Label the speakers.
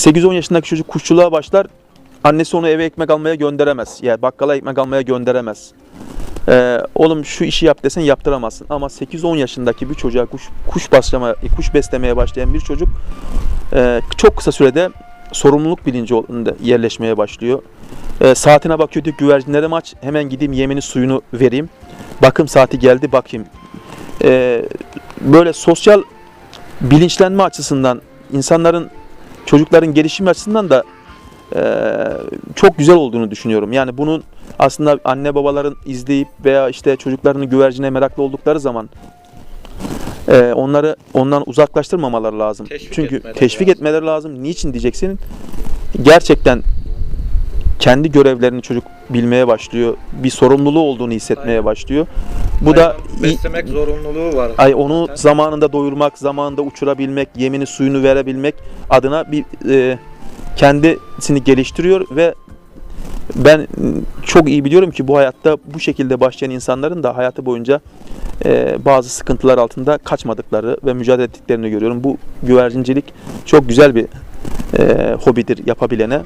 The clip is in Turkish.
Speaker 1: 8-10 yaşındaki çocuk kuşçuluğa başlar. Annesi onu eve ekmek almaya gönderemez. Yani bakkala ekmek almaya gönderemez. Ee, oğlum şu işi yap desen yaptıramazsın. Ama 8-10 yaşındaki bir çocuğa kuş, kuş, baslama, kuş beslemeye başlayan bir çocuk e, çok kısa sürede sorumluluk bilinci yerleşmeye başlıyor. E, saatine bakıyor diyor güvercinlere maç hemen gideyim yemini suyunu vereyim. Bakım saati geldi bakayım. E, böyle sosyal bilinçlenme açısından insanların çocukların gelişimi açısından da e, çok güzel olduğunu düşünüyorum. Yani bunun aslında anne babaların izleyip veya işte çocuklarını güvercine meraklı oldukları zaman e, onları ondan uzaklaştırmamaları lazım.
Speaker 2: Teşvik
Speaker 1: Çünkü
Speaker 2: etmeleri
Speaker 1: teşvik
Speaker 2: lazım.
Speaker 1: etmeleri lazım. Niçin diyeceksin? Gerçekten kendi görevlerini çocuk bilmeye başlıyor. Bir sorumluluğu olduğunu hissetmeye
Speaker 2: Aynen.
Speaker 1: başlıyor. Bu da
Speaker 2: Hayvan beslemek zorunluluğu var.
Speaker 1: Ay onu
Speaker 2: zaten.
Speaker 1: zamanında doyurmak, zamanında uçurabilmek, yemini suyunu verebilmek adına bir e, kendisini geliştiriyor ve ben çok iyi biliyorum ki bu hayatta bu şekilde başlayan insanların da hayatı boyunca e, bazı sıkıntılar altında kaçmadıkları ve mücadele ettiklerini görüyorum. Bu güvercincilik çok güzel bir e, hobidir yapabilene.